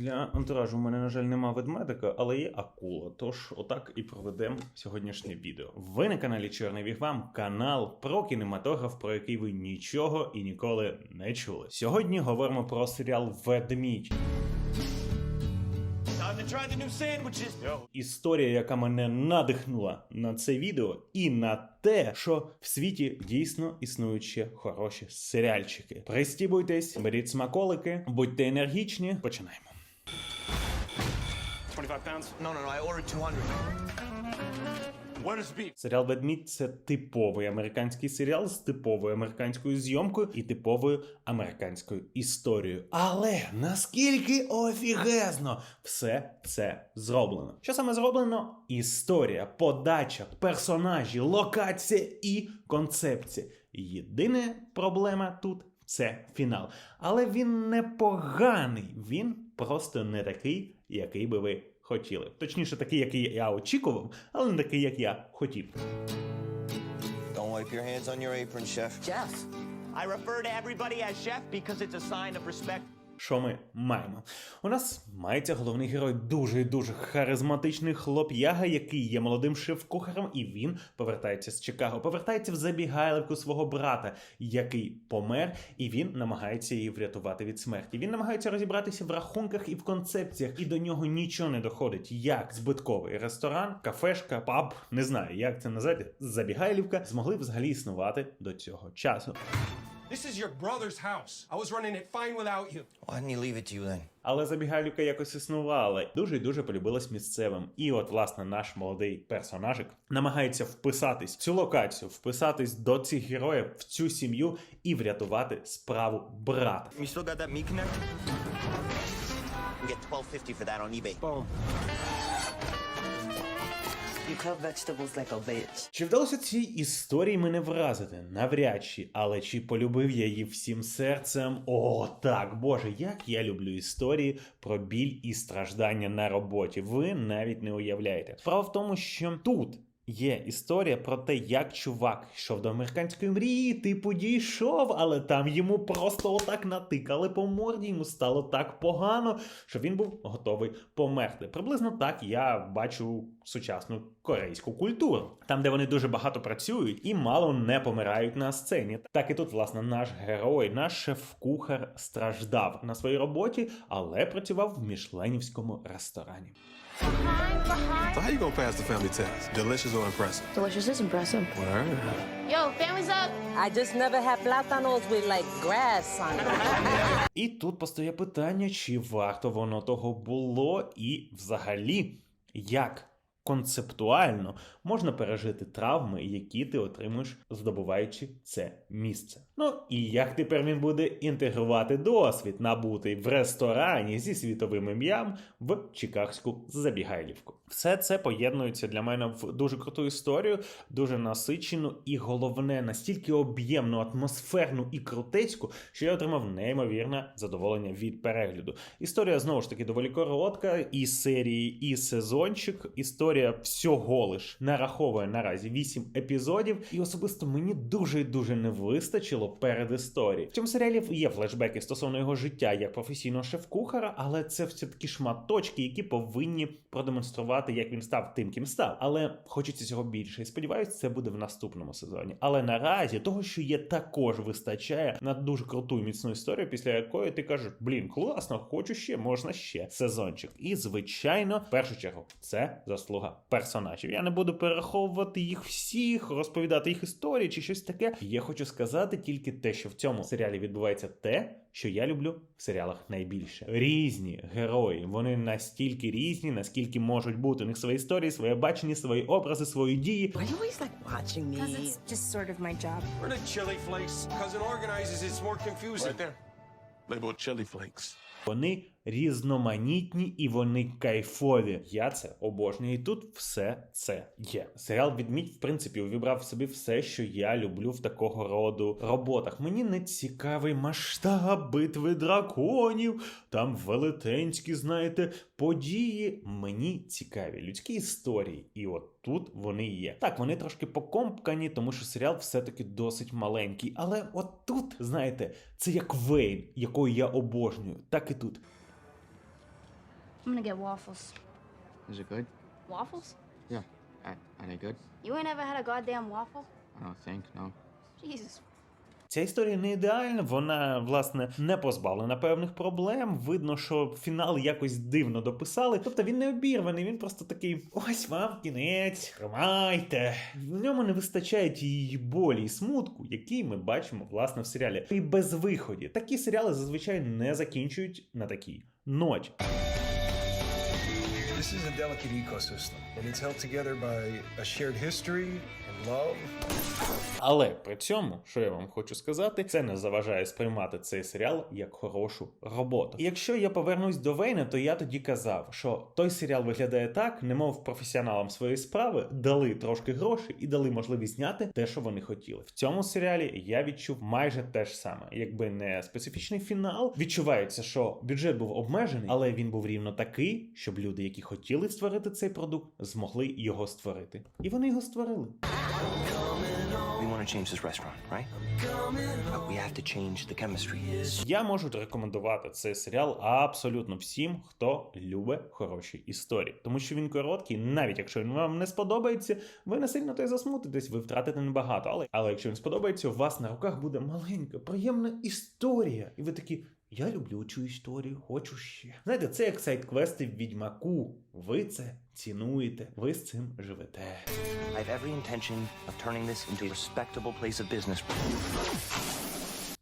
Для антуражу в мене, на жаль, нема ведмедика, але є акула. Тож отак і проведемо сьогоднішнє відео. Ви на каналі Чорний Вігвам, канал про кінематограф, про який ви нічого і ніколи не чули. Сьогодні говоримо про серіал Ведмідь. Історія, яка мене надихнула на це відео, і на те, що в світі дійсно існують ще хороші серіальчики. Пристібуйтесь, беріть смаколики, будьте енергічні. Починаємо. 25 pounds? No, no, no. I ordered 200. Where does beef? Серіал Ведмідь це типовий американський серіал з типовою американською зйомкою і типовою американською історією. Але наскільки офігезно все це зроблено. Що саме зроблено? Історія, подача, персонажі, локація і концепція. Єдина проблема тут це фінал. Але він не поганий, він просто не такий, який би ви хотіли. Точніше, такий, який я очікував, але не такий, як я хотів. Don't wipe your hands on your apron, chef. Jeff. I refer to everybody as chef because it's a sign of respect. Що ми маємо? У нас мається головний герой дуже дуже харизматичний хлоп'яга, який є молодим шеф-кухарем, і він повертається з Чикаго, повертається в забігайливку свого брата, який помер, і він намагається її врятувати від смерті. Він намагається розібратися в рахунках і в концепціях, і до нього нічого не доходить. Як збитковий ресторан, кафешка, паб, не знаю, як це назвати, забігайлівка, змогли взагалі існувати до цього часу. This is your brother's house. I was running it fine without you. Why didn't he leave it to you then? Але забігайлівка якось існувала, дуже і дуже полюбилась місцевим. І от, власне, наш молодий персонажик намагається вписатись в цю локацію, вписатись до цих героїв, в цю сім'ю і врятувати справу брата. You still got that meat connector? We get 12.50 for that on eBay. You cut vegetables like a bitch. Чи вдалося цій історії мене вразити? Навряд чи, але чи полюбив я її всім серцем? О, так, боже, як я люблю історії про біль і страждання на роботі. Ви навіть не уявляєте. Справа в тому, що тут. Є історія про те, як чувак йшов до американської мрії, типу дійшов, але там йому просто отак натикали по морді, йому стало так погано, що він був готовий померти. Приблизно так я бачу сучасну корейську культуру, там, де вони дуже багато працюють і мало не помирають на сцені. Так і тут, власне, наш герой, наш шеф-кухар страждав на своїй роботі, але працював в мішленівському ресторані. So how you gonna pass the family test? Delicious or impressive? Delicious is impressive. Word. Yo, family's up. I just never had plátanos with like grass on it. І тут постає питання, чи варто воно того було, і взагалі, як концептуально можна пережити травми, які ти отримуєш, здобуваючи це місце. Ну і як тепер він буде інтегрувати досвід, набутий в ресторані зі світовим ім'ям в Чикагську забігайлівку. Все це поєднується для мене в дуже круту історію, дуже насичену і головне, настільки об'ємну, атмосферну і крутецьку, що я отримав неймовірне задоволення від перегляду. Історія знову ж таки доволі коротка, і серії, і сезончик. Історія всього лиш нараховує наразі 8 епізодів, і особисто мені дуже дуже не вистачило перед історії. В цьому серіалі є флешбеки стосовно його життя як професійного шеф-кухара, але це все такі шматочки, які повинні продемонструвати, як він став тим, ким став. Але хочеться цього більше. І сподіваюся, це буде в наступному сезоні. Але наразі того, що є, також вистачає на дуже круту і міцну історію, після якої ти кажеш: блін, класно, хочу ще, можна ще сезончик. І звичайно, в першу чергу, це заслуга персонажів. Я не буду перераховувати їх всіх, розповідати їх історії чи щось таке. Я хочу сказати тільки те, що в цьому серіалі відбувається те, що я люблю в серіалах найбільше. Різні герої, вони настільки різні, наскільки можуть бути. У них свої історії, своє бачення, свої образи, свої дії. Why you always like watching me? Because it's just sort of my job. We're the chili flakes. Cousin organizes, it's more confusing. Right there. Labeled chili flakes. Вони різноманітні і вони кайфові. Я це обожнюю. І тут все це є. Серіал Відмідь, в принципі, увібрав собі все, що я люблю в такого роду роботах. Мені не цікавий масштаб битви драконів, там велетенські, знаєте, події. Мені цікаві людські історії. І от тут вони є. Так, вони трошки покомкані, тому що серіал все-таки досить маленький. Але от тут, знаєте, це як Вейн, якої я обожнюю, так і тут. I'm gonna get waffles. Is it good? Waffles? Yeah. Are, are they good? You ain't ever had a goddamn waffle? I don't think, no. Jesus. Ця історія не ідеальна, вона, власне, не позбавлена певних проблем. Видно, що фінал якось дивно дописали. Тобто він не обірваний, він просто такий: ось вам кінець, тримайте. В ньому не вистачає тієї болі і смутку, який ми бачимо, власне, в серіалі. І без виході. Такі серіали зазвичай не закінчують на такій ноті. This is a delicate ecosystem, and it's held together by a shared history love. Але при цьому, що я вам хочу сказати, це не заважає сприймати цей серіал як хорошу роботу. І якщо я повернусь до Вейна, то я тоді казав, що той серіал виглядає так, немов професіоналам своєї справи дали трошки грошей і дали можливість зняти те, що вони хотіли. В цьому серіалі я відчув майже те ж саме, якби не специфічний фінал. Відчувається, що бюджет був обмежений, але він був рівно такий, щоб люди, які хотіли створити цей продукт, змогли його створити. І вони його створили. Я можу рекомендувати цей серіал абсолютно всім, хто любить хороші історії, тому що він короткий, навіть якщо він вам не сподобається, ви не сильно то й засмутитесь, ви втратите небагато. Але але якщо він сподобається, у вас на руках буде маленька, приємна історія, і ви такі. Я люблю цю історію, хочу ще. Знаєте, це як сайт-квести в відьмаку. Ви це цінуєте, ви з цим живете. I have every intention of turning this into a respectable place of business.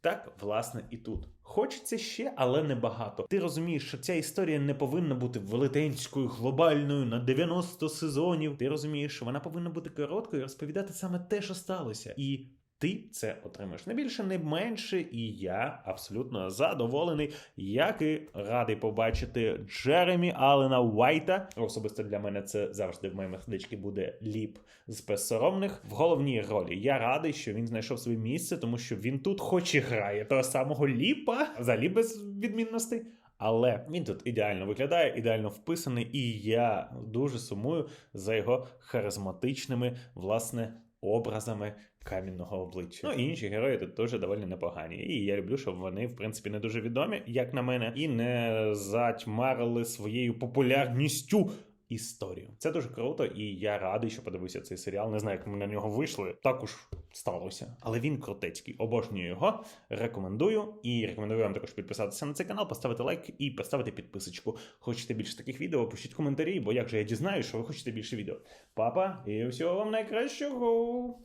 Так, власне, і тут. Хочеться ще, але не багато. Ти розумієш, що ця історія не повинна бути велетенською, глобальною на 90 сезонів. Ти розумієш, що вона повинна бути короткою і розповідати саме те, що сталося. І ти це отримаєш не більше, не менше, і я абсолютно задоволений, як і радий побачити Джеремі Алена Уайта. Особисто для мене це завжди в моїй методичці буде ліп з безсоромних в головній ролі. Я радий, що він знайшов своє місце, тому що він тут, хоч і грає того самого ліпа, взагалі без відмінностей. Але він тут ідеально виглядає, ідеально вписаний, і я дуже сумую за його харизматичними власне образами камінного обличчя. Ну і інші герої тут теж доволі непогані. І я люблю, що вони, в принципі, не дуже відомі, як на мене, і не затьмарили своєю популярністю. Історію це дуже круто, і я радий, що подивився цей серіал. Не знаю, як ми на нього вийшли. Так уж сталося. Але він крутецький. Обожнюю його. Рекомендую. І рекомендую вам також підписатися на цей канал, поставити лайк і поставити підписочку. Хочете більше таких відео? Пишіть коментарі, бо як же я дізнаюсь, що ви хочете більше відео. Папа, і всього вам найкращого.